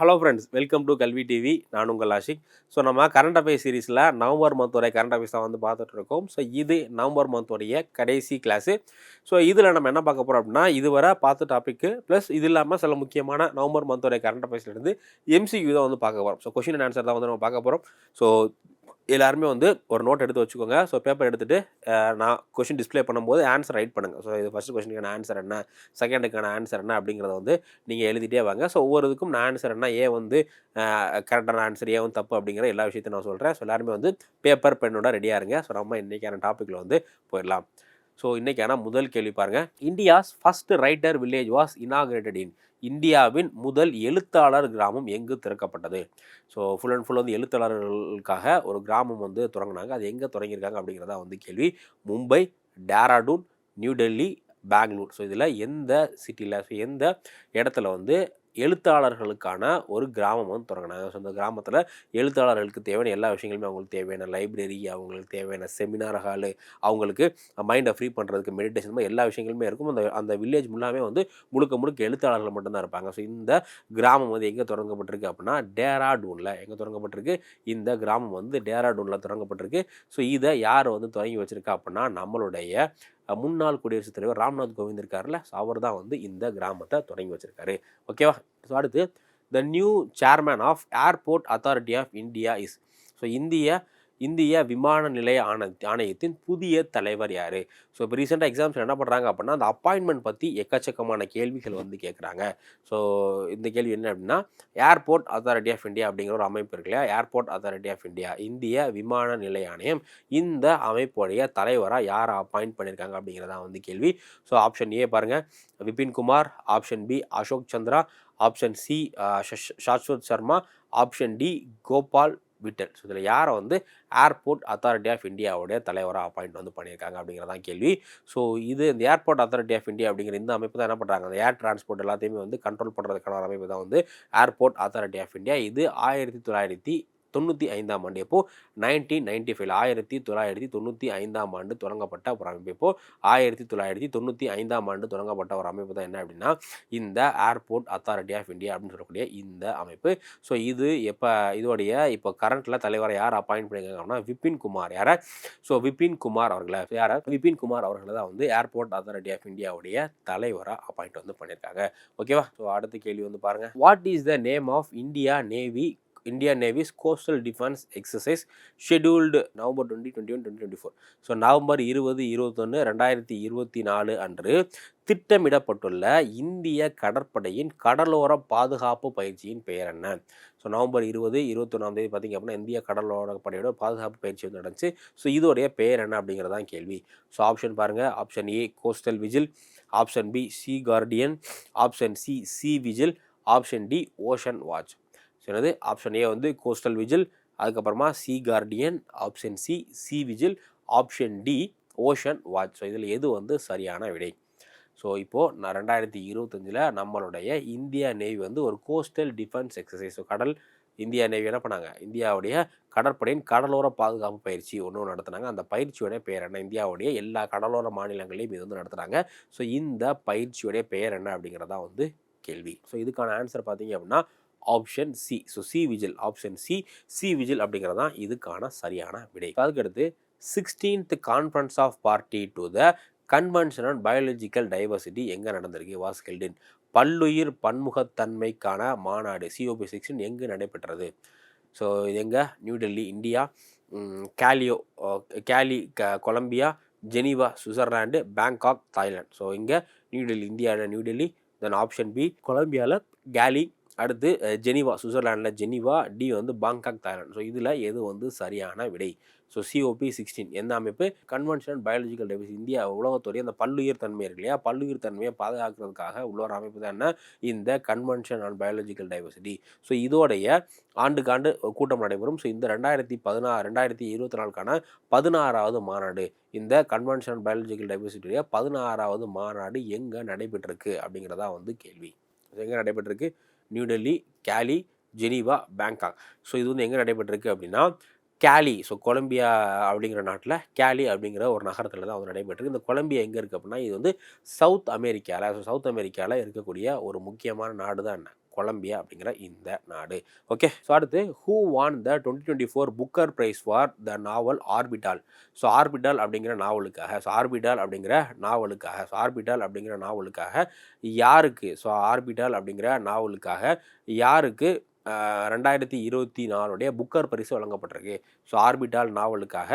Hello friends welcome to Kalvi TV நான் உங்கள் Ashiq. So நம்ம கரண்ட் அஃபேர்ஸ் சீரீஸில் நவம்பர் மந்தோடைய கரண்ட் அஃபேர்ஸ் தான் வந்து பார்த்துட்ருக்கோம் ஸோ இது நவம்பர் மந்தோடைய கடைசி கிளாஸு ஸோ இதில் நம்ம என்ன பார்க்க போகிறோம் அப்படின்னா இதுவரை பார்த்த டாப்பிக்கு ப்ளஸ் இது இல்லாமல் சில முக்கியமான நவம்பர் மந்தோடைய கரண்ட் அஃபேர்ஸ்லேருந்து எம்சிக்யூ தான் வந்து பார்க்க போகிறோம் ஸோ கொஷின் அண்ட் ஆன்சர் தான் வந்து நம்ம பார்க்க போகிறோம் ஸோ எல்லாருமே வந்து ஒரு நோட் எடுத்து வச்சுக்கோங்க. ஸோ பேப்பர் எடுத்துகிட்டு நான் கொஷின் டிஸ்ப்ளே பண்ணும்போது ஆன்சர் ரைட் பண்ணுங்கள் ஸோ இது ஃபஸ்ட் கொஷினுக்கான ஆன்சர் என்ன? செகண்டுக்கான ஆன்சர் என்ன? அப்படிங்கிறத வந்து நீங்கள் எழுதிட்டே வாங்க. ஸோ ஒவ்வொரு இதுக்கும் நான் ஆன்சர் என்ன? ஏன் வந்து கரெக்டான ஆன்சர் ஏன் வந்து தப்பு அப்படிங்கிற எல்லா விஷயத்தையும் நான் சொல்கிறேன் ஸோ எல்லாருமே வந்து பேப்பர் பெண்ணோட ரெடியாக இருங்க. ஸோ நம்ம இன்றைக்கான டாப்பிக்கில் வந்து போயிடலாம். ஸோ இன்றைக்கி ஆனால் முதல் கேள்வி பாருங்கள் India's first writer village was inaugurated in இந்தியாவின் முதல் எழுத்தாளர் கிராமம் எங்கு திறக்கப்பட்டது? ஸோ ஃபுல் அண்ட் ஃபுல் வந்து எழுத்தாளர்களுக்காக ஒரு கிராமம் வந்து தொடங்கினாங்க. அது எங்கே தொடங்கியிருக்காங்க அப்படிங்கிறதா வந்து கேள்வி. மும்பை டேராடூன் நியூ டெல்லி பெங்களூர். ஸோ இதில் எந்த சிட்டியில் ஸோ எந்த இடத்துல வந்து எழுத்தாளர்களுக்கான ஒரு கிராமம் வந்து தொடங்கினாங்க. ஸோ அந்த கிராமத்தில் எழுத்தாளர்களுக்கு தேவையான எல்லா விஷயங்களுமே அவங்களுக்கு தேவையான லைப்ரரி அவங்களுக்கு தேவையான செமினார் ஹாலு அவங்களுக்கு மைண்டை ஃப்ரீ பண்ணுறதுக்கு மெடிடேஷன் மாதிரி எல்லா விஷயங்களுமே இருக்கும். அந்த அந்த வில்லேஜ் முல்லாமே வந்து முழுக்க முழுக்க எழுத்தாளர்கள் மட்டும்தான் இருப்பாங்க. ஸோ இந்த கிராமம் வந்து எங்கே தொடங்கப்பட்டிருக்கு அப்படின்னா டேராடூனில் எங்கே தொடங்கப்பட்டிருக்கு? இந்த கிராமம் வந்து டேராடூனில் தொடங்கப்பட்டிருக்கு. ஸோ இதை யார் வந்து தொடங்கி வச்சிருக்கா அப்படின்னா நம்மளுடைய முன்னாள் குடியரசுத் தலைவர் ராம்நாத் கோவிந்த் இருக்கார்ல அவர் தான் வந்து இந்த கிராமத்தை தொடங்கி வச்சிருக்காரு. ஓகேவா ஸோ அடுத்து the new chairman of airport authority of India is so இந்திய இந்திய விமான நிலைய ஆண ஆணையத்தின் புதிய தலைவர் யார்? ஸோ இப்போ ரீசெண்டாக எக்ஸாம்ஸ் என்ன பண்ணுறாங்க அப்படின்னா அந்த அப்பாயின்மெண்ட் பற்றி எக்கச்சக்கமான கேள்விகள் வந்து கேட்குறாங்க ஸோ இந்த கேள்வி என்ன அப்படின்னா ஏர்போர்ட் அத்தாரிட்டி ஆஃப் இந்தியா அப்படிங்கிற ஒரு அமைப்பு இருக்கு இல்லையா? ஏர்போர்ட் அத்தாரிட்டி ஆஃப் இந்தியா இந்திய விமான நிலைய ஆணையம் இந்த அமைப்புடைய தலைவராக யாரை அப்பாயிண்ட் பண்ணியிருக்காங்க அப்படிங்கிறதா வந்து கேள்வி. ஸோ ஆப்ஷன் ஏ பாருங்கள் Vipin Kumar option B Ashok Chandra option C Shashwat Sharma option D Gopal Vittal so இதில் யாரை வந்து ஏர்போர்ட் அத்தாரிட்டி ஆஃப் இந்தியாவுடைய தலைவராக அப்பாயிண்ட் வந்து பண்ணியிருக்காங்க அப்படிங்கிறதான் கேள்வி. ஸோ இது இந்த ஏர்போர்ட் அத்தாரிட்டி ஆஃப் இந்தியா அப்படிங்கிற இந்த அமைப்பு தான் என்ன பண்ணுறாங்க அந்த ஏர் டிரான்ஸ்போர்ட் எல்லாத்தையுமே வந்து கண்ட்ரோல் பண்ணுறதுக்கான அமைப்பு தான் வந்து ஏர்போர்ட் அத்தாரிட்டி ஆஃப் இந்தியா இது ஆயிரத்தி தொள்ளாயிரத்தி தொண்ணூற்றி ஐந்தாம் ஆண்டு. எப்போ? நைன்டீன் நைன்டி ஃபைவ் ஆயிரத்தி தொள்ளாயிரத்தி தொண்ணூற்றி ஐந்தாம் ஆண்டு தொடங்கப்பட்ட ஒரு அமைப்பு. இப்போ ஆயிரத்தி தொள்ளாயிரத்தி தொண்ணூற்றி ஐந்தாம் ஆண்டு தொடங்கப்பட்ட ஒரு அமைப்பு தான் என்ன அப்படின்னா இந்த ஏர்போர்ட் அத்தாரிட்டி ஆஃப் இந்தியா அப்படின்னு சொல்லக்கூடிய இந்த அமைப்பு. ஸோ இது எப்போ இதோடைய இப்போ கரண்ட்டில் தலைவரை யார் அப்பாயிண்ட் பண்ணியிருக்காங்க அப்படின்னா விபின் குமார். யாரை? ஸோ விபின் குமார் அவர்களை யாரை? விபின் குமார் அவர்களை தான் வந்து ஏர்போர்ட் அத்தாரிட்டி ஆஃப் இந்தியாவுடைய தலைவராக அப்பாயிண்ட் வந்து பண்ணியிருக்காங்க. ஓகேவா ஸோ அடுத்த கேள்வி வந்து பாருங்கள் what is the name of India navy India navy's coastal defence exercise scheduled November twenty twenty one twenty twenty four so November இருபது இருபத்தொன்று ரெண்டாயிரத்தி இருபத்தி நாலு அன்று திட்டமிடப்பட்டுள்ள இந்திய கடற்படையின் கடலோர பாதுகாப்பு பயிற்சியின் பெயர் என்ன? ஸோ நவம்பர் இருபது இருபத்தொன்னாம் தேதி பார்த்திங்க அப்படின்னா இந்திய கடலோர படையோட பாதுகாப்பு பயிற்சி வந்து நடந்துச்சு. ஸோ இதோடைய பெயர் என்ன அப்படிங்கிறதான் கேள்வி. ஸோ ஆப்ஷன் பாருங்கள் option A coastal vigil option B sea guardian option C sea vigil option D ocean watch எனது என்னது ஆப்ஷன் ஏ வந்து கோஸ்டல் விஜில் அதுக்கப்புறமா sea guardian option C sea vigil option D ocean watch so இதில் எது வந்து சரியான விடை? So இப்போது நான் ரெண்டாயிரத்தி இருபத்தஞ்சில் நம்மளுடைய இந்தியா நேவி வந்து ஒரு கோஸ்டல் டிஃபென்ஸ் எக்ஸசைஸ் கடல் இந்தியா நேவி என்ன பண்ணாங்க? இந்தியாவுடைய கடற்படையின் கடலோர பாதுகாப்பு பயிற்சி ஒன்று நடத்துனாங்க. அந்த பயிற்சியோடைய பெயர் என்ன? இந்தியாவுடைய எல்லா கடலோர மாநிலங்களையும் இது வந்து நடத்துகிறாங்க ஸோ இந்த பயிற்சியோடைய பெயர் என்ன அப்படிங்கிறதா வந்து கேள்வி. ஸோ இதுக்கான ஆன்சர் பார்த்தீங்க அப்படின்னா option C so sea vigil option C sea vigil அப்படிங்கிறது தான் இதுக்கான சரியான விடை. அதுக்கடுத்து sixteenth conference of party to the convention on biological diversity எங்கே நடந்திருக்கு? வாஸ் ஹெல்டின் பல்லுயிர் பன்முகத்தன்மைக்கான மாநாடு சிஓபி சிக்ஸ்டின் எங்கு நடைபெற்றது? ஸோ இது எங்கே? நியூ டெல்லி இந்தியா கேலியோ கேலி க Colombia Geneva Switzerland Bangkok Thailand so இங்கே நியூ டெல்லி இந்தியாவில் new Delhi then option B கொலம்பியாவில் Cali அடுத்து ஜெனிவா சுவிட்சர்லாண்டில் ஜெனிவா டி வந்து பாங்காக் தாய்லாந்து. ஸோ இதில் எது வந்து சரியான விடை? ஸோ சிஓபி சிக்ஸ்டீன் எந்த அமைப்பு? கன்வென்ஷன் பயாலஜிக்கல் டைவர்ஸ் இந்தியா உலகத்துடைய அந்த பல்லுயிர் தன்மை இருக்கு இல்லையா? பல்லுயிர் தன்மையை பாதுகாக்கிறதுக்காக உள்ள ஒரு அமைப்பு தான் என்ன? இந்த convention on biological diversity so இதோடைய ஆண்டுக்காண்டு கூட்டம் நடைபெறும். ஸோ இந்த ரெண்டாயிரத்தி பதினாறு ரெண்டாயிரத்தி இருபத்தி நாலுக்கான பதினாறாவது மாநாடு. இந்த கன்வென்ஷன் பயாலஜிக்கல் டைவர்சிட்டியுடைய பதினாறாவது மாநாடு எங்கே நடைபெற்றிருக்கு அப்படிங்கிறதா வந்து கேள்வி. எங்கே நடைபெற்றிருக்கு? நியூ டெல்லி கேலி ஜெனீவா பேங்காக். ஸோ இது வந்து எங்கே நடைபெற்றிருக்கு அப்படின்னா கேலி ஸோ கொலம்பியா அப்படிங்கிற நாட்டில் கேலி அப்படிங்கிற ஒரு நகரத்தில் தான் வந்து நடைபெற்றிருக்கு. இந்த கொலம்பியா எங்கே இருக்குது அப்படின்னா இது வந்து சவுத் அமெரிக்காவில் ஸோ சவுத் அமெரிக்காவில் இருக்கக்கூடிய ஒரு முக்கியமான நாடு தான் என்ன கொலம்பியா அப்படிங்கிற இந்த நாடு. ஓகே ஸோ அடுத்து who won the twenty twenty four Booker prize for the novel Orbital so Orbital அப்படிங்கிற நாவலுக்காக ஸோ ஆர்பிட்டால் அப்படிங்கிற நாவலுக்காக ஸோ ஆர்பிட்டால் அப்படிங்கிற நாவலுக்காக யாருக்கு ஸோ ஆர்பிட்டால் அப்படிங்கிற நாவலுக்காக யாருக்கு ரெண்டாயிரத்தி இருபத்தி நாலுடைய புக்கர் பரிசு வழங்கப்பட்டிருக்கு? ஸோ ஆர்பிட்டால் நாவலுக்காக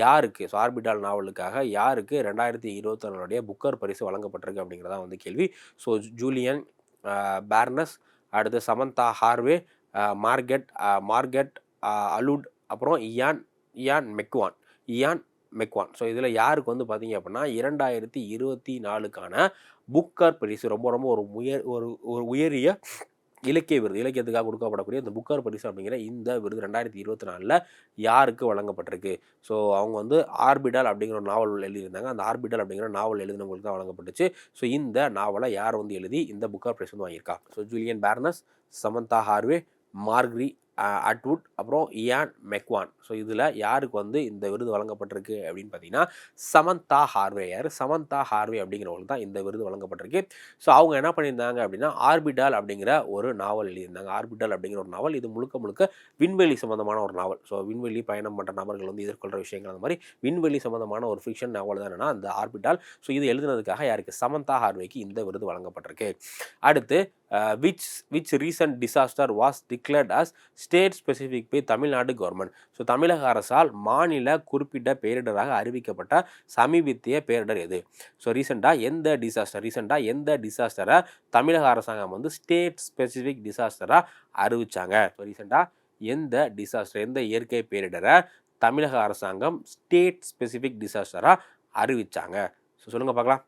யாருக்கு ஸோ ஆர்பிட்டால் நாவலுக்காக யாருக்கு ரெண்டாயிரத்தி இருபத்தி நாலுடைய புக்கர் பரிசு வழங்கப்பட்டிருக்கு அப்படிங்கிறதான் வந்து கேள்வி. ஸோ ஜூலியன் பேர்னஸ் அடுத்து Samantha Harvey Margaret Margaret Atwood அப்புறம் Ian Ian McEwan Ian McEwan. So இதில் யாருக்கு வந்து பார்த்தீங்க அப்படின்னா இரண்டாயிரத்தி இருபத்தி நாலுக்கான புக்கர் பரிசு ரொம்ப ரொம்ப ஒரு உயர் ஒரு ஒரு உயரிய இலக்கிய விருது இலக்கியத்துக்காக கொடுக்கப்படக்கூடிய இந்த புக்கர் பரிசு அப்படிங்கிற இந்த விருது ரெண்டாயிரத்தி இருபத்தி நாலில் யாருக்கு வழங்கப்பட்டிருக்கு? ஸோ அவங்க வந்து ஆர்பிடல் அப்படிங்கிற ஒரு நாவல் எழுதியிருந்தாங்க. அந்த ஆர்பிடல் அப்படிங்கிற நாவல் எழுதினவங்களுக்கு தான் வழங்கப்பட்டுச்சு. ஸோ இந்த நாவலை யார் வந்து எழுதி இந்த புக்கர் ப்ரைஸ் வந்து வாங்கியிருக்கா? So Julian Barnes Samantha Harvey Margaret Atwood அப்புறம் இயான் மெக்வான் ஸோ இதில் யாருக்கு வந்து இந்த விருது வழங்கப்பட்டிருக்கு அப்படின்னு பார்த்தீங்கன்னா சமந்தா ஹார்வே. யார்? சமந்தா ஹார்வே அப்படிங்கிறவங்களுக்கு தான் இந்த விருது வழங்கப்பட்டிருக்கு. ஸோ அவங்க என்ன பண்ணியிருந்தாங்க அப்படின்னா ஆர்பிடால் அப்படிங்கிற ஒரு நாவல் எழுதியிருந்தாங்க. ஆர்பிடால் அப்படிங்கிற ஒரு நாவல் இது முழுக்க முழுக்க விண்வெளி சம்மந்தமான ஒரு நாவல். ஸோ விண்வெளி பயணம் பண்ணுற நபர்கள் வந்து எதிர்கொள்கிற விஷயங்கள் அந்த மாதிரி விண்வெளி சம்மந்தமான ஒரு ஃபிக்ஷன் நாவல் தான் என்னன்னா அந்த ஆர்பிடால் ஸோ இது எழுதுனதுக்காக யாருக்கு? சமந்தா ஹார்வேக்கு இந்த விருது வழங்கப்பட்டிருக்கு. அடுத்து which which recent disaster was declared as state specific by Tamil Nadu government so தமிழக அரசால் மாநில குறிப்பிட்ட பேரிடராக அறிவிக்கப்பட்ட சமீபத்திய பேரிடர் எது? ஸோ ரீசெண்டாக எந்த டிசாஸ்டர் ரீசெண்டாக எந்த டிசாஸ்டரை தமிழக அரசாங்கம் வந்து ஸ்டேட் ஸ்பெசிஃபிக் டிசாஸ்டராக அறிவித்தாங்க ஸோ ரீசெண்டாக எந்த டிசாஸ்டர் எந்த இயற்கை பேரிடரை தமிழக அரசாங்கம் ஸ்டேட் ஸ்பெசிஃபிக் டிசாஸ்டராக அறிவிச்சாங்க? ஸோ சொல்லுங்கள் பார்க்கலாம்.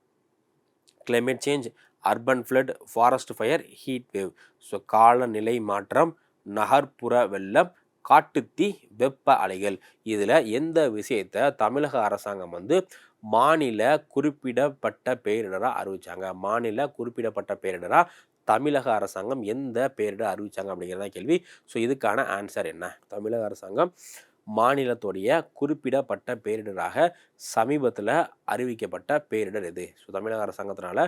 Climate change urban flood forest fire heat wave. So காலநிலை மாற்றம் நகர்ப்புற வெள்ளம் காட்டுத்தீ வெப்ப அலைகள். இதில் எந்த விஷயத்தை தமிழக அரசாங்கம் வந்து மாநில குறிப்பிடப்பட்ட பேரிடராக அறிவித்தாங்க மாநில குறிப்பிடப்பட்ட பேரிடராக தமிழக அரசாங்கம் எந்த பேரிடர் அறிவித்தாங்க அப்படிங்கிறத கேள்வி. ஸோ இதுக்கான ஆன்சர் என்ன? தமிழக அரசாங்கம் மாநிலத்துடைய குறிப்பிடப்பட்ட பேரிடராக சமீபத்தில் அறிவிக்கப்பட்ட பேரிடர் எது? ஸோ தமிழக அரசாங்கத்தினால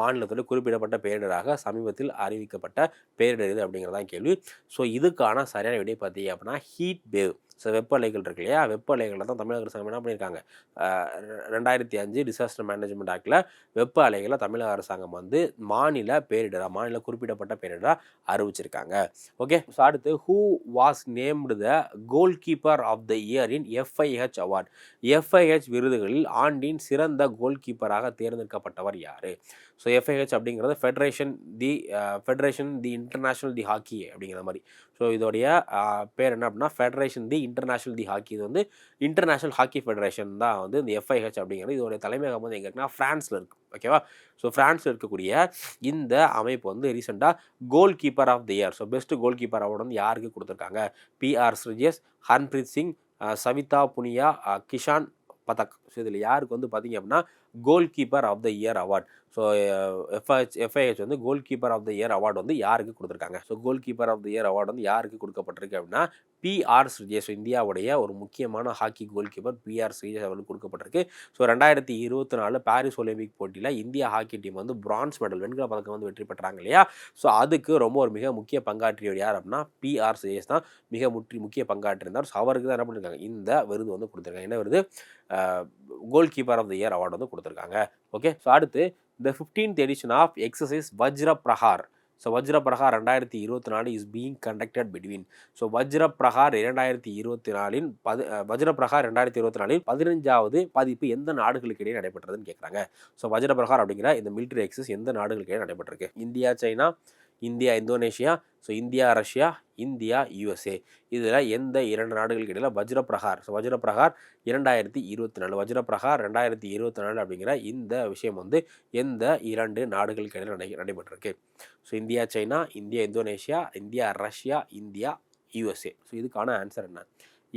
மாநிலத்தில் குறிப்பிடப்பட்ட பேரிடராக சமீபத்தில் அறிவிக்கப்பட்ட பேரிடர் இது அப்படிங்கிறதான் கேள்வி. ஸோ இதுக்கான சரியான விடை பார்த்தீங்க அப்படின்னா ஹீட் வேவ். ஸோ வெப்ப அலைகள் இருக்கு இல்லையா? வெப்ப அலைகளில் தான் தமிழக அரசாங்கம் என்ன பண்ணியிருக்காங்க? ரெண்டாயிரத்தி அஞ்சு டிசாஸ்டர் மேனேஜ்மெண்ட் ஆக்டில் வெப்ப அலைகளை தமிழக அரசாங்கம் வந்து மாநில பேரிடராக மாநில குறிப்பிடப்பட்ட பேரிடராக அறிவிச்சிருக்காங்க. ஓகே? ஸோ அடுத்து who was named the goalkeeper of the year in FIH award FIH விருதுகளில் ஆண்டின் சிறந்த கோல் கீப்பராக தேர்ந்தெடுக்கப்பட்டவர் யார்? ஸோ எஃப்ஐஹெச் அப்படிங்கிறது federation the federation the international the hockey அப்படிங்கிற மாதிரி. ஸோ இதோடைய பேர் என்ன அப்படின்னா federation the international the hockey இது வந்து இன்டர்நேஷ்னல் ஹாக்கி ஃபெடரேஷன் தான் வந்து இந்த எஃப்ஐஹெச் அப்படிங்கிறது. இதோடைய தலைமையகம் வந்து எங்கே இருக்குன்னா ஃப்ரான்ஸில் இருக்குது ஓகேவா ஸோ ஃப்ரான்ஸில் இருக்கக்கூடிய இந்த அமைப்பு வந்து ரீசெண்டாக goal keeper of the year so best goal keeper award வந்து யாருக்கு கொடுத்துருக்காங்க? பிஆர் ஸ்ரிஜஸ் ஹர்ன்பிரீத் சிங் சவிதா புனியா கிஷான் பதக் ஸோ இதில் யாருக்கு வந்து பார்த்தீங்க அப்படின்னா goal keeper of the year award so FIH FIH வந்து goal keeper of the year award வந்து யாருக்கு கொடுத்துருக்காங்க? So goal keeper of the year award வந்து யாருக்கு கொடுக்கப்பட்டிருக்கு அப்படின்னா பிஆர் ஸ்ரீஜேஷ் ஸோ இந்தியாவுடைய ஒரு முக்கியமான hockey goal keeper PR Sreejesh அவர்களுக்கு கொடுக்கப்பட்டிருக்கு. ஸோ ரெண்டாயிரத்தி இருபத்தி நாலு பாரிஸ் ஒலிம்பிக் போட்டியில் இந்தியா ஹாக்கி டீம் வந்து பிரான்ஸ் மெடல் வெண்கல பதக்கம் வந்து வெற்றி பெற்றாங்க இல்லையா? ஸோ அதுக்கு ரொம்ப ஒரு மிக முக்கிய பங்காற்றியவர் யார் அப்படின்னா பிஆர் ஸ்ரீஜேஷ் தான் மிக முற்றி முக்கிய பங்காற்றிருந்தார் ஸோ அவருக்கு தான் என்ன பண்ணியிருக்காங்க? இந்த விருது வந்து கொடுத்துருக்காங்க. என்ன விருது? Goal keeper of the year award வந்து கொடுத்துருக்காங்க. ஓகே ஸோ அடுத்து the fifteenth edition of exercise Vajra Prahar so Vajra Prahar ரெண்டாயிரத்தி இருபத்தி நாலு is being conducted between so Vajra Prahar இரண்டாயிரத்தி இருபத்தி நாலின் பது வஜ்ர பிரகார் ரெண்டாயிரத்தி இருபத்தி நாலில் பதினஞ்சாவது பதிப்பு எந்த நாடுகளுக்கு இடையே நடைபெற்றதுன்னு கேட்குறாங்க ஸோ வஜ்ர பிரகார் அப்படிங்கிற இந்த மிலிட்ரி எக்ஸஸ் எந்த நாடுகளுக்கு இடையே நடைபெற்றிருக்கு? India China India Indonesia so India Russia India USA இதில் எந்த இரண்டு நாடுகளுக்கு இடையில் வஜ்ர பிரகார் ஸோ வஜ்ர பிரகார் இரண்டாயிரத்தி இருபத்தி நாலு வஜ்ர பிரகார் ரெண்டாயிரத்தி இருபத்தி நாலு அப்படிங்கிற இந்த விஷயம் வந்து எந்த இரண்டு நாடுகளுக்கு இடையில் நடை நடைபெற்றிருக்கு? So India China India Indonesia India Russia India USA so இதுக்கான ஆன்சர் என்ன?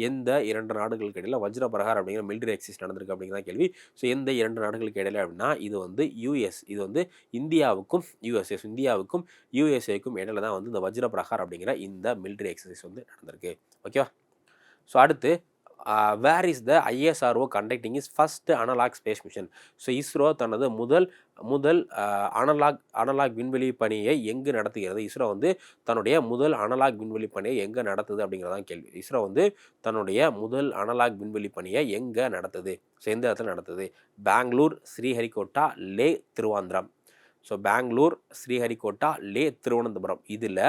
எந்த இரண்டு நாடுகளுக்கு இடையில் வஜ்ர பிரகார் அப்படிங்கிற மிலிட்டரி எக்ஸிஸ் நடந்திருக்கு அப்படிங்கிற கேள்வி. ஸோ எந்த இரண்டு நாடுகளுக்கு இடையில அப்படின்னா இது வந்து யூஎஸ் இது வந்து இந்தியாவுக்கும் யூஎஸ்எஸ் இந்தியாவுக்கும் யூஎஸ்ஏக்கும் இடையில தான் வந்து இந்த வஜ்ர பிரகார் அப்படிங்கிற இந்த மிலிட்டரி எக்ஸசைஸ் வந்து நடந்திருக்கு. ஓகேவா ஸோ அடுத்து where is the ISRO conducting is first analogue space mission so ISRO தனது முதல் முதல் அனலாக் அனலாக் விண்வெளி பணியை எங்கு நடத்துகிறது? இஸ்ரோ வந்து தன்னுடைய முதல் அனலாக் விண்வெளி பணியை எங்கே நடத்துது அப்படிங்கிறதான் கேள்வி. இஸ்ரோ வந்து தன்னுடைய முதல் அனலாக் விண்வெளி பணியை எங்கே நடத்துது? ஸோ எந்த இடத்துல நடத்துது? பெங்களூர் ஸ்ரீஹரிகோட்டா லே திருவாந்திரம். ஸோ பெங்களூர் ஸ்ரீஹரிகோட்டா லே திருவனந்தபுரம். இதில்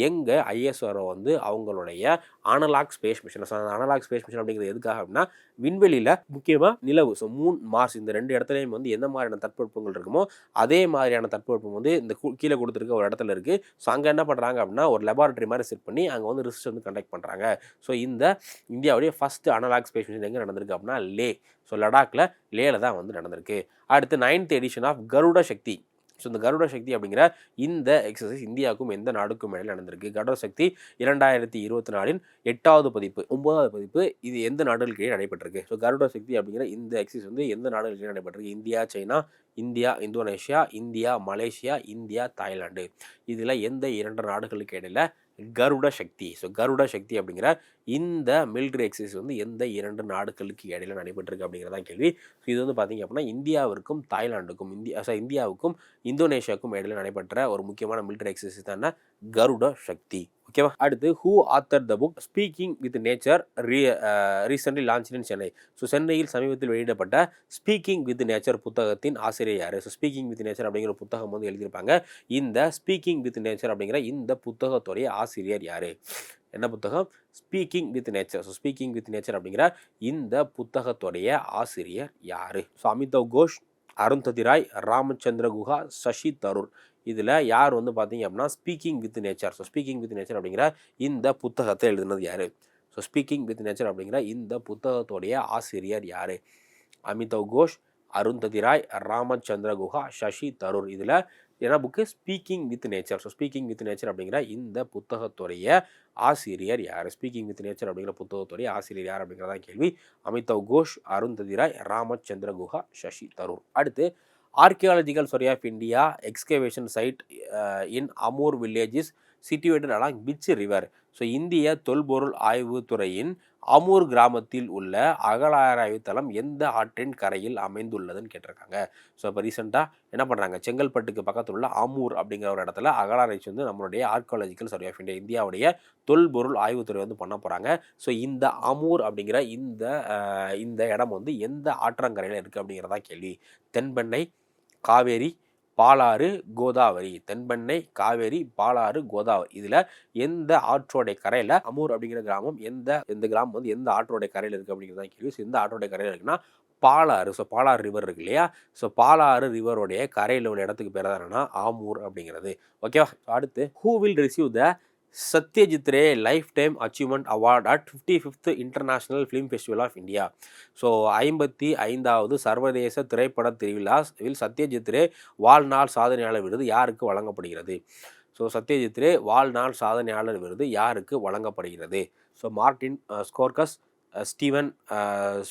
எங்கே ஐஎஸ்ஆர்ஓ வந்து அவங்களுடைய அனலாக் ஸ்பேஸ் மிஷன் ஸோ அந்த அனலாக் ஸ்பேஸ் மிஷன் அப்படிங்கிறது எதுக்காக அப்படின்னா விண்வெளியில் முக்கியமாக நிலவு ஸோ மூன் மார்ஸ் இந்த ரெண்டு இடத்துலையும் வந்து எந்த மாதிரியான தட்பவெப்பங்கள் இருக்குமோ அதே மாதிரியான தட்பவெப்பம் வந்து இந்த கீழே கொடுத்துருக்க ஒரு இடத்துல இருக்குது ஸோ அங்கே என்ன பண்ணுறாங்க அப்படின்னா ஒரு லெபார்ட்ரி மாதிரி செட் பண்ணி அங்கே வந்து ரிசர்ச் வந்து கண்டக்ட் பண்ணுறாங்க ஸோ இந்த இந்தியாவுடைய ஃபஸ்ட் அனலாக் ஸ்பேஸ் மிஷன் எங்கே நடந்திருக்கு அப்படின்னா லே ஸோ லடாக்கில் லேல தான் வந்து நடந்திருக்கு. அடுத்து ninth edition of Garuda Shakti so இந்த கருட சக்தி அப்படிங்கிற இந்த எக்ஸசைஸ் இந்தியாவுக்கும் எந்த நாடுக்கும் இடையில நடந்திருக்கு. கருட சக்தி இரண்டாயிரத்தி இருபத்தி நாலின் எட்டாவது பதிப்பு ஒன்பதாவது பதிப்பு இது எந்த நாடுகளுக்கு இடையே நடைபெற்றிருக்கு? ஸோ கருட சக்தி அப்படிங்கிற இந்த எக்ஸசைஸ் வந்து எந்த நாடுகளுக்கு இடையே நடைபெற்றிருக்கு? India China India Indonesia India Malaysia India Thailand. இதில் எந்த இரண்டு நாடுகளுக்கு இடையில கருட சக்தி. ஸோ கருட சக்தி அப்படிங்கிற இந்த மிலிட்ரி எக்ஸசைஸ் வந்து எந்த இரண்டு நாடுகளுக்கு இடையில நடைபெற்றிருக்கு அப்படிங்கிறதான் கேள்வி. ஸோ இது வந்து பார்த்தீங்க அப்படின்னா இந்தியாவிற்கும் தாய்லாந்துக்கும் இந்தியா ஸோ இந்தியாவுக்கும் இந்தோனேஷியாவுக்கும் இடையில நடைபெற்ற ஒரு முக்கியமான மிலிட்ரி எக்ஸசைஸ் தான் கருட சக்தி. ஓகேவா? அடுத்து who author the book speaking with nature re recently launch in Chennai. So சென்னையில் சமீபத்தில் வெளியிடப்பட்ட ஸ்பீக்கிங் வித் நேச்சர் புத்தகத்தின் ஆசிரியர் யார்? ஸோ ஸ்பீக்கிங் வித் நேச்சர் அப்படிங்கிற புத்தகம் வந்து எழுதியிருப்பாங்க. இந்த ஸ்பீக்கிங் வித் நேச்சர் அப்படிங்கிற இந்த புத்தகத்துடைய ஆசிரியர் யார்? என்ன புத்தகம்? Speaking with nature so speaking with nature அப்படிங்கிற இந்த புத்தகத்துடைய ஆசிரியர் யார்? ஸோ அமிதவ் கோஷ் அருந்ததி ராய் ராமச்சந்திர குஹா சசி தருர். இதில் யார் வந்து பார்த்தீங்க அப்படின்னா speaking with nature so speaking with nature அப்படிங்கிற இந்த புத்தகத்தை எழுதினது யார்? ஸோ ஸ்பீக்கிங் வித் நேச்சர் அப்படிங்கிற இந்த புத்தகத்துடைய ஆசிரியர் யார்? அமிதவ் கோஷ் அருந்ததி ராய் ராமச்சந்திர குஹா சசி தரூர். இதில் என்ன book speaking with nature so speaking with nature அப்படிங்கிற இந்த புத்தகத்துடைய ஆசிரியர் யார்? ஸ்பீக்கிங் வித் நேச்சர் அப்படிங்கிற புத்தகத்துடைய ஆசிரியர் யார் அப்படிங்கிறதா கேள்வி. அமிதவ் கோஷ் அருந்ததி ராய் ராமச்சந்திர குஹா சசி தரூர். அடுத்து archaeological survey of India excavation site in Amur villages situated along pitch river so இந்திய தொல்பொருள் ஆய்வுத்துறையின் அமூர் கிராமத்தில் உள்ள அகழாராய்வு தளம் எந்த ஆற்றின் கரையில் அமைந்துள்ளதுன்னு கேட்டிருக்காங்க. ஸோ இப்போ ரீசெண்டாக என்ன பண்ணுறாங்க செங்கல்பட்டுக்கு பக்கத்தில் உள்ள அமூர் அப்படிங்கிற ஒரு இடத்துல அகலாராய்ச்சி வந்து நம்மளுடைய ஆர்கியாலஜிக்கல் சர்வே ஆஃப் இந்தியா இந்தியாவுடைய தொல்பொருள் ஆய்வுத்துறை வந்து பண்ண போகிறாங்க ஸோ இந்த அமூர் அப்படிங்கிற இந்த இந்த இடம் வந்து எந்த ஆற்றங்கரையில் இருக்குது அப்படிங்கிறதா கேள்வி. தென்பெண்ணை காவேரி பாலாறு கோதாவரி தென்பெண்ணை காவேரி பாலாறு கோதாவரி இதில் எந்த ஆற்றோடைய கரையில் அமூர் அப்படிங்கிற கிராமம் எந்த எந்த கிராமம் வந்து எந்த ஆற்றோடைய கரையில் இருக்குது அப்படிங்கிறதா கேள்வி. எந்த ஆற்றோடைய கரையில் இருக்குன்னா பாலாறு. ஸோ பாலாறு ரிவர் இருக்கு இல்லையா? ஸோ பாலாறு ரிவருடைய கரையில் உள்ள இடத்துக்கு பேர் தான் என்னன்னா ஆமூர் அப்படிங்கிறது. ஓகேவா அடுத்து who will receive the Satyajit Ray lifetime achievement award at fifty fifth international film festival of India so ஐம்பத்தி ஐந்தாவது சர்வதேச திரைப்பட திருவிழாவில் சத்யஜித் ரே வாழ்நாள் சாதனையாளர் விருது யாருக்கு வழங்கப்படுகிறது? ஸோ சத்யஜித் ரே வாழ்நாள் சாதனையாளர் விருது யாருக்கு வழங்கப்படுகிறது? So Martin Scorsese Steven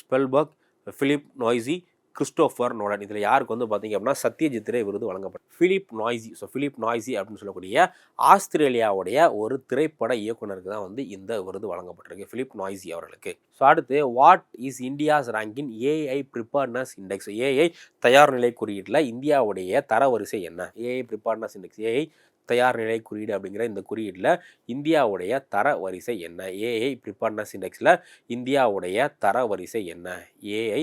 Spielberg Phillip Noyce Christopher Nolan இதில் யாருக்கு வந்து பார்த்தீங்க அப்படின்னா சத்யஜித் ரே விருது வழங்கப்படும் Phillip Noyce. So Phillip Noyce அப்படின்னு சொல்லக்கூடிய ஆஸ்திரேலியாவுடைய ஒரு திரைப்பட இயக்குனருக்கு தான் வந்து இந்த விருது வழங்கப்பட்டிருக்கு ஃபிலிப் நாய்ஸி அவர்களுக்கு. ஸோ அடுத்து what is India's rank in AI preparedness index AI தயார் நிலை குறியீட்டில் இந்தியாவுடைய தரவரிசை என்ன? ஏஐ ப்ரிப்பேர்னஸ் இண்டெக்ஸ் ஏஐ தயார் நிலை குறியீடு அப்படிங்கிற இந்த குறியீட்டில் இந்தியாவுடைய தர வரிசை என்ன ஏஐ ப்ரிப்பேர்னஸ் இண்டெக்ஸில் இந்தியாவுடைய தர வரிசை என்ன ஏஐ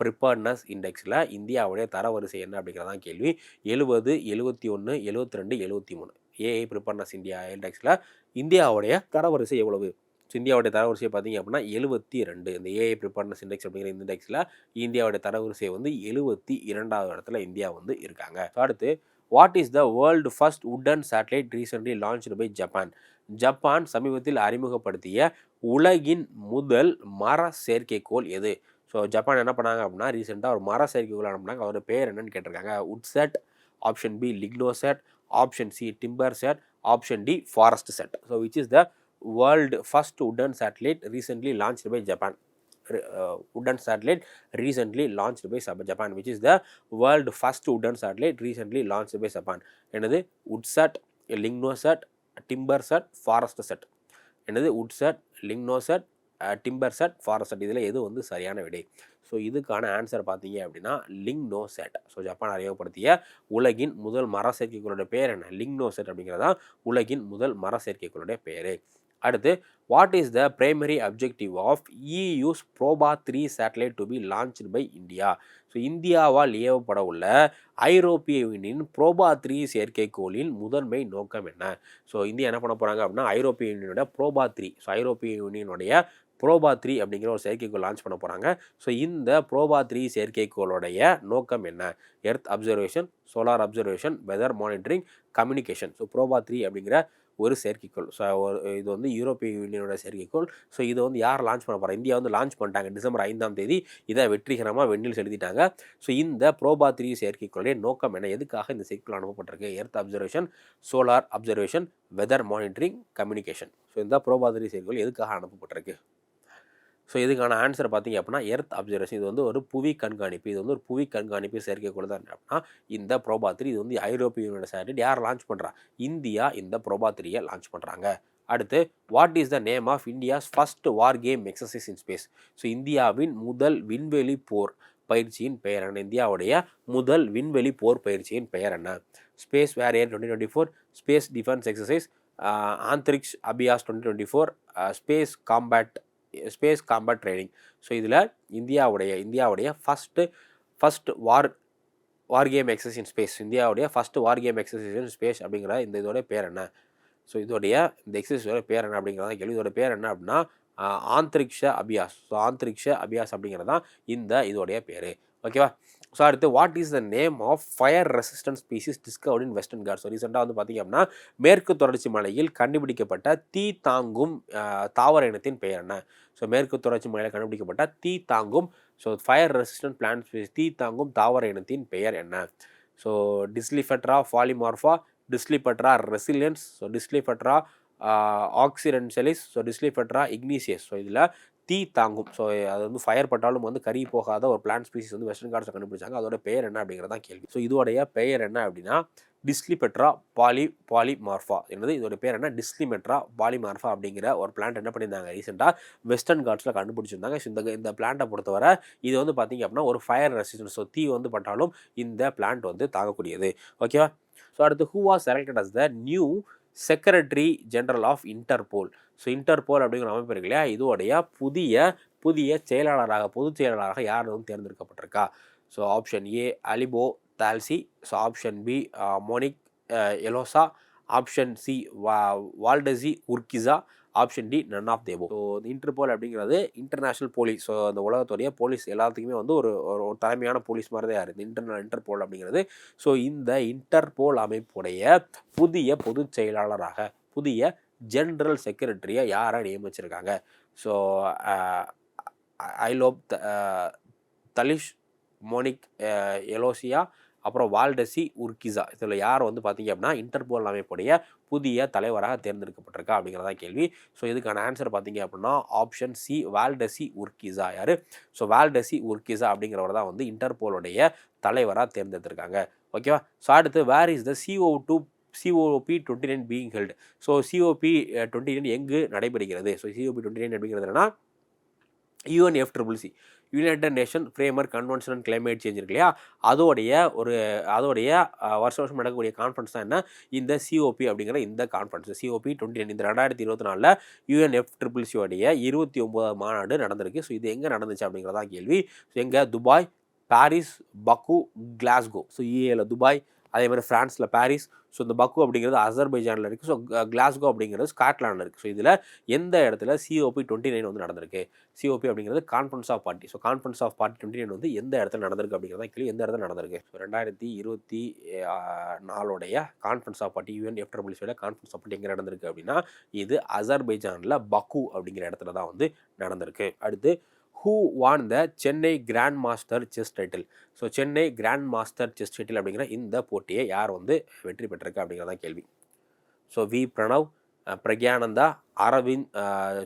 ப்ரிப்பேர்னஸ் இண்டெக்ஸில் இந்தியாவுடைய தரவரிசை என்ன அப்படிங்கிறதான் கேள்வி. எழுபது எழுபத்தி ஒன்று எழுபத்தி ரெண்டு எழுபத்தி மூணு. ஏஐ ப்ரிப்பேர்னஸ் இந்தியா இண்டெக்ஸில் இந்தியாவுடைய தரவரிசை எவ்வளவு? ஸோ இந்தியாவுடைய தரவரிசையை பார்த்தீங்க அப்படின்னா எழுபத்தி ரெண்டு. இந்த ஏஐ ப்ரிப்பேர்னஸ் இண்டெக்ஸ் அப்படிங்கிற இந்த இண்டெக்ஸில் இந்தியாவுடைய தரவரிசை வந்து எழுபத்தி இரண்டாவது இடத்துல இந்தியா வந்து இருக்காங்க. அடுத்து what is the world first wooden satellite recently launched by Japan Japan சமீபத்தில் அறிமுகப்படுத்திய உலகின் முதல் மர செயற்கைக்கோள் எது? ஸோ ஜப்பான் என்ன பண்ணாங்க அப்படின்னா ரீசெண்டாக ஒரு மர செயற்கைக்கோள் அனுப்புனாங்க. அதோட பேர் என்னன்னு கேட்டிருக்காங்க. WoodSat option B LignoSat option C timber sat option D forest sat so which is the world first wooden satellite recently launched by Japan wooden satellite recently launch by Sab- Japan is the world world first wooden satellite recently launched Japan எனது uh, என்னது? WoodSat LignoSat timber sat forest sat என்னது wood sat LignoSat timber sat forest sat இதில் எது வந்து சரியான விடை? So இதுக்கான answer பார்த்தீங்க அப்படின்னா லிங்னோ செட் ஸோ ஜப்பான் அறிமுகப்படுத்திய உலகின் முதல் மர செயற்கைக்குளுடைய பேர் என்ன? லிங்னோ செட் அப்படிங்கிறதான் உலகின் முதல் மர செயற்கைக்குளுடைய பேர். அடுத்து what is the primary objective of EU's Proba three satellite to be launch by India so இந்தியாவால் ஏவப்பட உள்ள ஐரோப்பிய யூனியன் ப்ரோபா த்ரீ செயற்கைக்கோளின் முதன்மை நோக்கம் என்ன? ஸோ இந்தியா என்ன பண்ண போகிறாங்க அப்படின்னா ஐரோப்பிய யூனியனோட ப்ரோபா த்ரீ ஸோ ஐரோப்பிய யூனியனுடைய ப்ரோபா த்ரீ அப்படிங்கிற ஒரு செயற்கைக்கோள் லான்ச் பண்ண போகிறாங்க ஸோ இந்த ப்ரோபா த்ரீ செயற்கைக்கோளுடைய நோக்கம் என்ன? Earth observation solar observation weather monitoring communication so Proba three அப்படிங்கிற ஒரு செயற்கைக்கோள். ஸோ ஒரு இது வந்து யூரோப்பிய யூனியனோட செயற்கைக்கோள். ஸோ இதை வந்து யார் லான்ச் பண்ண போகிறா இந்தியா வந்து லான்ச் பண்ணிட்டாங்க. டிசம்பர் ஐந்தாம் தேதி. இதை வெற்றிகரமாக வெண்ணில் செலுத்திட்டாங்க. ஸோ இந்த ப்ரோபா த்ரீ செயற்கைக்கோளுடைய நோக்கம் என்ன? எதுக்காக இந்த செயற்கைக்கோள் அனுப்பப்பட்டிருக்கு? Earth observation solar observation weather monitoring communication so இந்த ப்ரோபா த்ரீ செயற்கைக்கோள் எதுக்காக அனுப்பப்பட்டிருக்கு? ஸோ இதுக்கான ஆன்சர் பார்த்தீங்க அப்படின்னா எர்த் அப்சர்வேஷன் இது வந்து ஒரு புவி கண்காணிப்பு. இது வந்து ஒரு புவி கண்காணிப்பு செயற்கைக்கோள் தான். அப்படின்னா இந்த ப்ரோபாத்ரி இது வந்து ஐரோப்பிய யூனியன் சேட்டலைட் யார் லான்ச் பண்ணுறா இந்தியா இந்த ப்ரோபாத்திரியை லான்ச் பண்ணுறாங்க அடுத்து what is the name of India's first war game exercise in space so இந்தியாவின் முதல் விண்வெளி போர் பயிற்சியின் பெயர் என்ன? இந்தியாவுடைய முதல் விண்வெளி போர் பயிற்சியின் பெயர் என்ன? Space warrior twenty twenty four space defence exercise Antariksh Abhyas twenty twenty four space combat space combat training so இதில் இந்தியாவுடைய இந்தியாவுடைய first first war war game exercise in space இந்தியாவுடைய first war game exercise in space அப்படிங்கிற இந்த இதோடைய பேர் என்ன? So இதோடைய இந்த எக்ஸசைஸோட பேர் என்ன அப்படிங்கிறத கேள்வி இதோட பேர் என்ன அப்படின்னா ஆந்திரிக்ஷ அபியாஸ். ஸோ ஆந்திரிக்ஷ அபியாஸ் அப்படிங்கிறது தான் இந்த இதோடைய பேர். ஓகேவா ஸோ அடுத்து what is the name of fire resistant species discovered in Western Ghats so ரீசெண்டாக வந்து பார்த்திங்க அப்படின்னா மேற்கு தொடர்ச்சி மலையில் கண்டுபிடிக்கப்பட்ட தீ தாங்கும் தாவர இனத்தின் பெயர் என்ன? ஸோ மேற்கு தொடர்ச்சி மலையில் கண்டுபிடிக்கப்பட்ட தீ தாங்கும் so fire resistant plant species தீ தாங்கும் தாவர இனத்தின் பெயர் என்ன? So Dicliptera polymorpha Dicliptera resiliens so Dicliptera occidentalis so Dicliptera igneous so இதில் தீ தாங்கும். ஸோ அது வந்து ஃபயர் பட்டாலும் வந்து கறி போகாத ஒரு பிளான்ட் ஸ்பீசிஸ் வந்து வெஸ்டர்ன் கார்ட்ஸை கண்டுபிடிச்சாங்க. அதோட பெயர் என்ன அப்படிங்கிறதான் கேள்வி. ஸோ இதோடைய பெயர் என்ன அப்படின்னா டிஸ்லிபெட்ரா பாலி பாலிமார்ஃபா என்னது? இதோட பேர் என்ன? டிஸ்லிமெட்ரா பாலிமார்ஃபா அப்படிங்கிற ஒரு பிளான்ட் என்ன பண்ணியிருந்தாங்க? ரீசெண்டாக வெஸ்டர்ன் காட்ஸில் கண்டுபிடிச்சிருந்தாங்க. ஸோ இந்த இந்த பிளான்ட்டை பொறுத்தவரை இது வந்து பார்த்திங்க அப்படின்னா ஒரு ஃபயர் ரெசிஸ்டன்ஸ் ஸோ தீ வந்து பட்டாலும் இந்த பிளான்ட் வந்து தாங்கக்கூடியது. ஓகேவா ஸோ அடுத்து who was selected as the new secretary general of Interpol so Interpol அப்படிங்கிற அமைப்பு இருக்கு இல்லையா? இதோடைய புதிய புதிய செயலாளராக பொதுச் செயலாளராக யார் வந்து தேர்ந்தெடுக்கப்பட்டிருக்கா? So option A Alipo Talsi so option B Monique Eloisa option C வா Valdecy Urquiza option D none of the above so Interpol அப்படிங்கிறது இன்டர்நேஷ்னல் போலீஸ் ஸோ அந்த உலகத்துடைய போலீஸ் எல்லாத்துக்குமே வந்து ஒரு ஒரு தலைமையான போலீஸ் மாதிரி தான் இருக்குது இன்டர்னல் இன்டர்போல் அப்படிங்கிறது. ஸோ இந்த இன்டர்போல் அமைப்புடைய புதிய பொதுச் செயலாளராக புதிய ஜென்ரல் செக்ரட்டரியை யாரை நியமிச்சிருக்காங்க? ஸோ ஐலோப் தலிஷ் மோனிக் எலோசியா அப்புறம் வால்டசி உர்கிசா. இதில் யார் வந்து பார்த்திங்க அப்படின்னா இன்டர்போல் அமைப்புடைய புதிய தலைவராக தேர்ந்தெடுக்கப்பட்டிருக்கா அப்படிங்கிறதா கேள்வி. ஸோ இதுக்கான ஆன்சர் பார்த்தீங்க அப்படின்னா ஆப்ஷன் சி வால்டசி உர்கிசா யார்? ஸோ வால்டசி உர்கிசா அப்படிங்கிறவர் தான் வந்து இன்டர்போலுடைய தலைவராக தேர்ந்தெடுத்திருக்காங்க. ஓகேவா ஸோ அடுத்து where is the CO two COP twenty nine being held so COP twenty nine எங்கு நடைபெறுகிறது? ஸோ சிஓபி டுவெண்ட்டி நைன் அப்படிங்கிறது என்னன்னா UNF triple C united nation framework convention and climate change இருக்கு இல்லையா? அதோடைய ஒரு அதோடைய வருஷம் வருஷம் நடக்கக்கூடிய கான்ஃபரன்ஸ் தான் என்ன? இந்த சிஓபி அப்படிங்கிற இந்த கான்ஃபரன்ஸ் சிஓபி டுவெண்ட்டி நைன் இந்த ரெண்டாயிரத்தி இருபத்தி நாலில் யூஎன்எஃப் ட்ரிபிள் சியோடைய இருபத்தி ஒம்பது மாநாடு நடந்திருக்கு. ஸோ இது எங்கே நடந்துச்சு அப்படிங்கிறதா கேள்வி. ஸோ எங்கே? Dubai Paris Baku Glasgow. So யூஏல Dubai அதே மாதிரி ஃப்ரான்ஸில் பாரிஸ் ஸோ இந்த பக்கு அப்படிங்கிறது அசர்பைஜானில் இருக்குது ஸோ கிளாஸ்கோ அப்படிங்கிறது ஸ்காட்லாண்டில் இருக்குது ஸோ இதில் எந்த இடத்துல சிஓபி டுவெண்ட்டி நைன் வந்து நடந்திருக்கு? சிஓபி அப்படிங்கிறது conference of party so conference of party twenty nine வந்து எந்த இடத்துல நடந்திருக்கு அப்படிங்கிறத கிளி எந்த இடத்துல நடந்திருக்கு? ஸோ ரெண்டாயிரத்தி இருபத்தி நாலுடைய கான்ஃபரன்ஸ் ஆஃப் பார்ட்டி யூஎன் எஃப்டபிள்யூசியோட கான்ஃபரன்ஸ் ஆஃப் பார்ட்டி எங்கே நடந்திருக்கு அப்படின்னா இது அசர்பைஜானில் பக்கு அப்படிங்கிற இடத்துல தான் வந்து நடந்திருக்கு. அடுத்து who won the Chennai grand master chess title so Chennai grand master chess title அப்படிங்கிற இந்த போட்டியை யார் வந்து வெற்றி பெற்றிருக்கா அப்படிங்கிறதான் கேள்வி. So V Pranav Praggnanandhaa Aravindh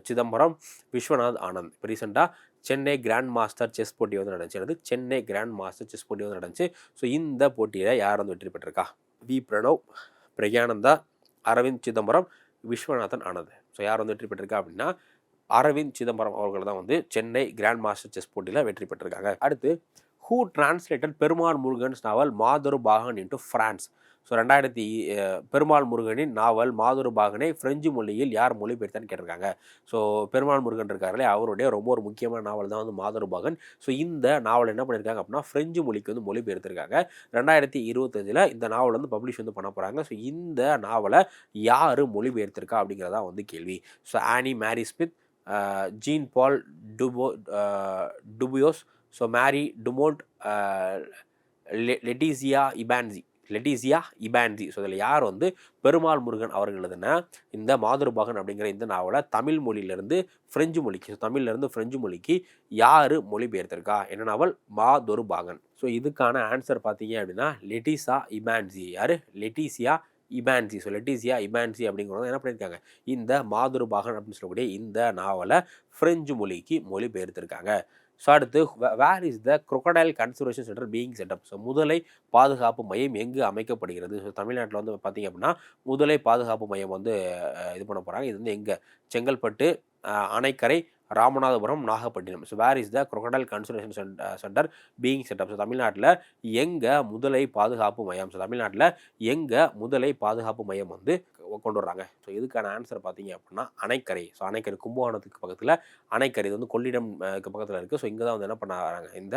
Chithambaram Viswanath Anand. இப்போ ரீசெண்டாக சென்னை கிராண்ட் மாஸ்டர் செஸ் போட்டி வந்து நடந்துச்சு. அது சென்னை கிராண்ட் மாஸ்டர் செஸ் போட்டி வந்து நடந்துச்சு. ஸோ இந்த போட்டியில் யார் வந்து வெற்றி பெற்றிருக்கா? வி பிரணவ் பிரக்யானந்தா அரவிந்த் சிதம்பரம் விஸ்வநாதன் ஆனந்த். ஸோ யார் வந்து வெற்றி பெற்றிருக்கா அப்படின்னா அரவிந்த் சிதம்பரம் அவர்கள் தான் வந்து சென்னை கிராண்ட் மாஸ்டர் செஸ் போட்டியில் வெற்றி பெற்றிருக்காங்க. அடுத்து who translated Perumal Murugan's novel Madhorubhagan into France so ரெண்டாயிரத்தி பெருமாள் முருகனின் நாவல் மாதுரு பாகனை ஃப்ரெஞ்சு மொழியில் யார் மொழிபெயர்த்தான்னு கேட்டிருக்காங்க. ஸோ பெருமாள் முருகன் இருக்காருல்ல அவருடைய ரொம்ப ஒரு முக்கியமான நாவல் தான் வந்து மாதுரு பாகன். ஸோ இந்த நாவல் என்ன பண்ணியிருக்காங்க அப்படின்னா ஃப்ரெஞ்சு மொழிக்கு வந்து மொழிபெயர்த்திருக்காங்க. ரெண்டாயிரத்தி இருபத்தஞ்சில் இந்த நாவல் வந்து பப்ளிஷ் வந்து பண்ண போகிறாங்க ஸோ இந்த நாவலை யார் மொழிபெயர்த்திருக்கா அப்படிங்கிறதா வந்து கேள்வி. So Anne Mary Smith Jean Paul Dubo Dubois so Mary Dumont Le Leticia Ibanzi Leticia Ibanzi so இதில் யார் வந்து பெருமாள் முருகன் அவர்கள் எழுதின இந்த மாதுருபாகன் அப்படிங்கிற இந்த நாவலை தமிழ் மொழியிலேருந்து ஃப்ரெஞ்சு மொழிக்கு ஸோ தமிழ்லேருந்து ஃப்ரெஞ்சு மொழிக்கு யார் மொழிபெயர்த்திருக்கா? என்ன நாவல்? மாதுருபாகன். ஸோ இதுக்கான ஆன்சர் பார்த்தீங்க அப்படின்னா லெட்டிசா இபான்சி யார்? Leticia Ibanzi so Leticia Ibanzi அப்படிங்கிறவங்க என்ன பண்ணியிருக்காங்க இந்த மாதுருபாகன் அப்படின்னு சொல்லக்கூடிய இந்த நாவலை ஃப்ரெஞ்சு மொழிக்கு மொழிபெயர்த்திருக்காங்க. ஸோ அடுத்து where is the crocodile conservation centre being setup so முதலை பாதுகாப்பு மையம் எங்கு அமைக்கப்படுகிறது? ஸோ தமிழ்நாட்டில் வந்து பார்த்தீங்க அப்படின்னா முதலை பாதுகாப்பு மையம் வந்து இது பண்ண போகிறாங்க இது வந்து எங்கே? Chengalpattu Anaikarai Ramanathapuram Nagapattinam. So where is the crocodile conservation centre being setup so தமிழ்நாட்டில் எங்கே முதலை பாதுகாப்பு மையம்? ஸோ தமிழ்நாட்டில் எங்கே முதலை பாதுகாப்பு மையம் வந்து கொண்டு வர்றாங்க. ஸோ இதுக்கான ஆன்சர் பார்த்தீங்க அப்படின்னா அணைக்கரை. ஸோ அணைக்கரை கும்பகோணத்துக்கு பக்கத்தில் அணைக்கரை இது வந்து கொள்ளிடம் பக்கத்தில் இருக்குது ஸோ இங்கே தான் வந்து என்ன பண்ண வராங்க? இந்த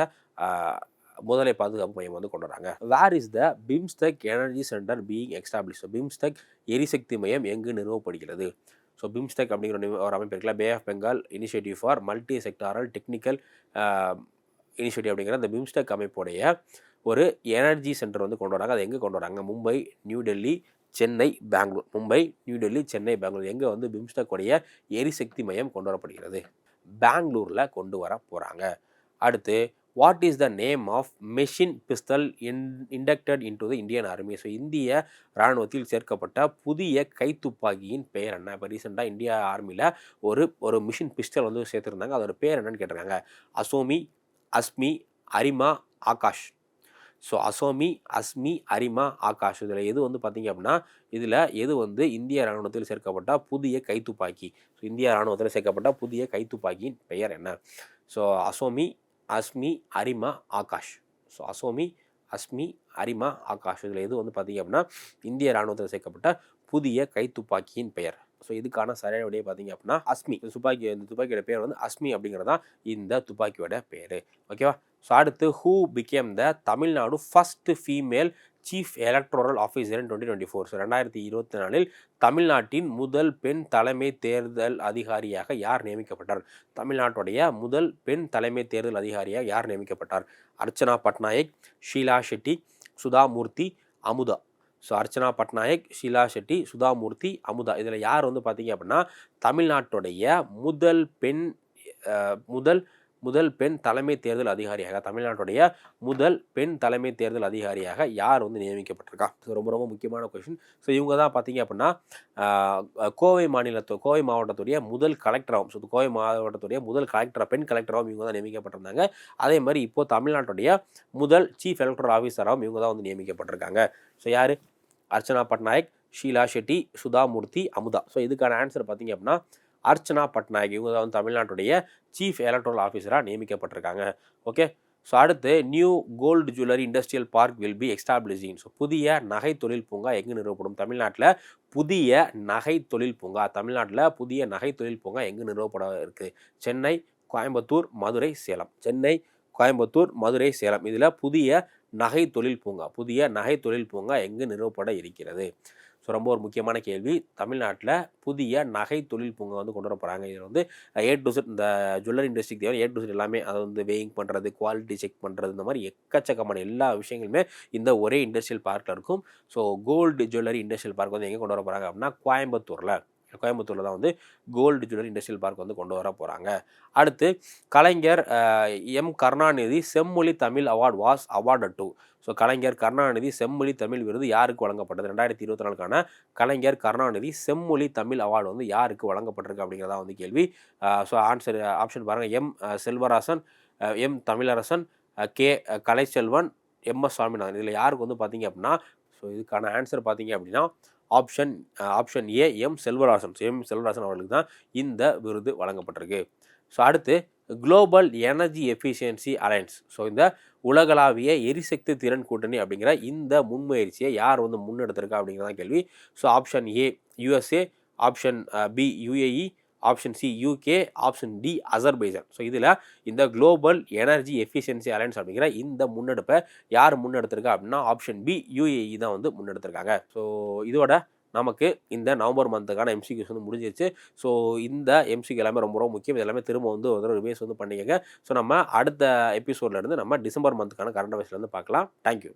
முதலை பாதுகாப்பு மையம் வந்து கொண்டு வராங்க. Where is the BIMSTEC energy centre being establish BIMSTEC எரிசக்தி மையம் எங்கு நிறுவப்படுகிறது? ஸோ பிம்ஸ்டெக் அப்படிங்கிற ஒரு அமைப்பு இருக்குல்ல Bay of Bengal initiative for multi sectoral technical initiative அப்படிங்கிற அந்த பிம்ஸ்டெக் அமைப்புடைய ஒரு எனர்ஜி சென்டர் வந்து கொண்டு வராங்க. அதை எங்கே கொண்டு வராங்க? மும்பை நியூ டெல்லி சென்னை பெங்களூர் மும்பை நியூ டெல்லி சென்னை பெங்களூர் எங்கே வந்து பிம்ஸ்டெக் உடைய எரிசக்தி மையம் கொண்டு வரப்படுகிறது? பெங்களூரில் கொண்டு வர போகிறாங்க அடுத்து what is the name of machine pistol in inducted into the Indian army so இந்திய இராணுவத்தில் சேர்க்கப்பட்ட புதிய கைத்துப்பாக்கியின் பெயர் என்ன? இப்போ ரீசெண்டாக இந்தியா ஆர்மியில் ஒரு ஒரு மிஷின் பிஸ்டல் வந்து சேர்த்துருந்தாங்க. அதோட பேர் என்னன்னு கேட்டிருக்காங்க. அசோமி அஸ்மி அரிமா ஆகாஷ். ஸோ அசோமி அஸ்மி அரிமா ஆகாஷ். இதில் எது வந்து பார்த்தீங்க அப்படின்னா இதில் எது வந்து இந்திய இராணுவத்தில் சேர்க்கப்பட்ட புதிய கைத்துப்பாக்கி? ஸோ இந்திய இராணுவத்தில் சேர்க்கப்பட்ட புதிய கைத்துப்பாக்கியின் பெயர் என்ன? ஸோ அசோமி அஸ்மி அரிமா ஆகாஷ். ஸோ அசோமி அஸ்மி அரிமா ஆகாஷ் இதில் எது வந்து பார்த்திங்க அப்படின்னா இந்திய இராணுவத்தில் சேர்க்கப்பட்ட புதிய கைத்துப்பாக்கியின் பெயர். ஸோ இதுக்கான சரியான விடையை பார்த்தீங்க அப்படின்னா அஸ்மி. இந்த துப்பாக்கி இந்த துப்பாக்கியோட பேர் வந்து அஸ்மி அப்படிங்கிறது தான் இந்த துப்பாக்கியோட பேர். ஓகேவா ஸோ அடுத்து who became the Tamil Nadu first female chief electoral officer in twenty twenty four so ரெண்டாயிரத்தி இருபத்தி நாலில் தமிழ்நாட்டின் முதல் பெண் தலைமை தேர்தல் அதிகாரியாக யார் நியமிக்கப்பட்டார்? தமிழ்நாட்டுடைய முதல் பெண் தலைமை தேர்தல் அதிகாரியாக யார் நியமிக்கப்பட்டார்? அர்ச்சனா பட்நாயக் ஷீலா ஷெட்டி சுதாமூர்த்தி அமுதா. ஸோ அர்ச்சனா பட்நாயக் ஷீலா ஷெட்டி சுதாமூர்த்தி அமுதா. இதில் யார் வந்து பார்த்தீங்க அப்படின்னா தமிழ்நாட்டுடைய முதல் பெண் முதல் முதல் பெண் தலைமை தேர்தல் அதிகாரியாக தமிழ்நாட்டுடைய முதல் பெண் தலைமை தேர்தல் அதிகாரியாக யார் வந்து நியமிக்கப்பட்டிருக்கா? ஸோ ரொம்ப ரொம்ப முக்கியமான கொஷின் ஸோ இவங்க தான் பார்த்தீங்க அப்படின்னா கோவை மாநிலத்து கோவை மாவட்டத்துடைய முதல் கலெக்டராகவும் ஸோ கோவை மாவட்டத்துடைய முதல் கலெக்டராக பெண் கலெக்டராகவும் இவங்க தான் நியமிக்கப்பட்டிருந்தாங்க. அதே மாதிரி இப்போது தமிழ்நாட்டுடைய முதல் சீஃப் எலக்டர் ஆஃபீஸராகவும் இவங்க தான் வந்து நியமிக்கப்பட்டிருக்காங்க. ஸோ யார்? அர்ச்சனா பட்நாயக் ஷீலா ஷெட்டி சுதாமூர்த்தி அமுதா. ஸோ இதுக்கான ஆன்சர் பார்த்தீங்க அப்படின்னா அர்ச்சனா பட்நாயக். இவங்க தான் வந்து தமிழ்நாட்டுடைய சீஃப் எலக்ட்ரல் ஆஃபீஸராக நியமிக்கப்பட்டிருக்காங்க. ஓகே ஸோ அடுத்து new gold jewellery industrial park will be establishing so புதிய நகை தொழில் பூங்கா எங்கே நிறுவப்படும்? தமிழ்நாட்டில் புதிய நகை தொழில் பூங்கா தமிழ்நாட்டில் புதிய நகை தொழில் பூங்கா எங்கே நிறுவப்பட இருக்குது சென்னை கோயம்புத்தூர் மதுரை சேலம். சென்னை கோயம்புத்தூர் மதுரை சேலம். இதில் புதிய நகை தொழில் பூங்கா புதிய நகை தொழில் பூங்கா எங்கு நிறுவப்பட இருக்கிறது? ஸோ ரொம்ப ஒரு முக்கியமான கேள்வி. தமிழ்நாட்டில் புதிய நகை தொழில் பூங்கா வந்து கொண்டு வர போகிறாங்க இதில் வந்து ஏ டு செட் இந்த ஜுவல்லரி இண்டஸ்ட்ரிக்கு தேவை ஏ டு செட் எல்லாமே அதை வந்து வேயிங் பண்ணுறது குவாலிட்டி செக் பண்ணுறது இந்த மாதிரி எக்கச்சக்கமான எல்லா விஷயங்களுமே இந்த ஒரே இண்டஸ்ட்ரியல் பார்க்கில் இருக்கும். So gold jewellery industrial park வந்து எங்கே கொண்டு வர போகிறாங்க அப்படின்னா கோயம்புத்தூரில். கோயம்புத்தூரில் தான் வந்து கோல்டு ஜுவல்லரி இண்டஸ்ட்ரியல் பார்க் வந்து கொண்டு வர போகிறாங்க அடுத்து Kalaignar M Karunanidhi Semmozhi Tamil award was award to. So Kalaignar Karunanidhi Semmozhi Tamil விருது யாருக்கு வழங்கப்பட்டது? ரெண்டாயிரத்தி இருபத்தி நாலுக்கான கலைஞர் கருணாநிதி செம்மொழி தமிழ் அவார்டு வந்து யாருக்கு வழங்கப்பட்டிருக்கு அப்படிங்கிறதா வந்து கேள்வி. ஸோ ஆன்சர் ஆப்ஷன் பாருங்கள் M Selvarasan M Tamilarasan K Kalaiselvan M S Swaminathan. இதில் யாருக்கு வந்து பார்த்தீங்க அப்படின்னா ஸோ இதுக்கான ஆன்சர் பார்த்தீங்க அப்படின்னா option option A M Selvarasan M Selvarasan அவர்களுக்கு தான் இந்த விருது வழங்கப்பட்டிருக்கு. ஸோ அடுத்து global energy efficiency alliance. So இந்த உலகளாவிய எரிசக்தி திறன் கூட்டணி அப்படிங்கிற இந்த முன்முயற்சியை யார் வந்து முன்னெடுத்திருக்கா அப்படிங்கிறதான் கேள்வி. So option A USA option B UAE option C UK option D Azerbaijan so இதில் இந்த குளோபல் எனர்ஜி எஃபிஷியன்சி அலையன்ஸ் அப்படிங்கிற இந்த முன்னெடுப்பை யார் முன்னெடுத்திருக்கா அப்படின்னா ஆப்ஷன் பி யூஏஇ தான் வந்து முன்னெடுத்திருக்காங்க. ஸோ இதோட நமக்கு இந்த நவம்பர் மந்த்துக்கான எம்சிக்யூஸ் வந்து முடிஞ்சிருச்சு. ஸோ இந்த எம்சிக்கு எல்லாமே ரொம்ப ரொம்ப முக்கியம். இது எல்லாமே திரும்ப வந்து ஒரு தடவை ரிவைஸ் வந்து பண்ணிக்கங்க. ஸோ நம்ம அடுத்த எபிசோட்லேருந்து நம்ம டிசம்பர் மந்த்துக்கான கரண்ட் அஃபேர்ஸ்லேருந்து பார்க்கலாம். தேங்க்யூ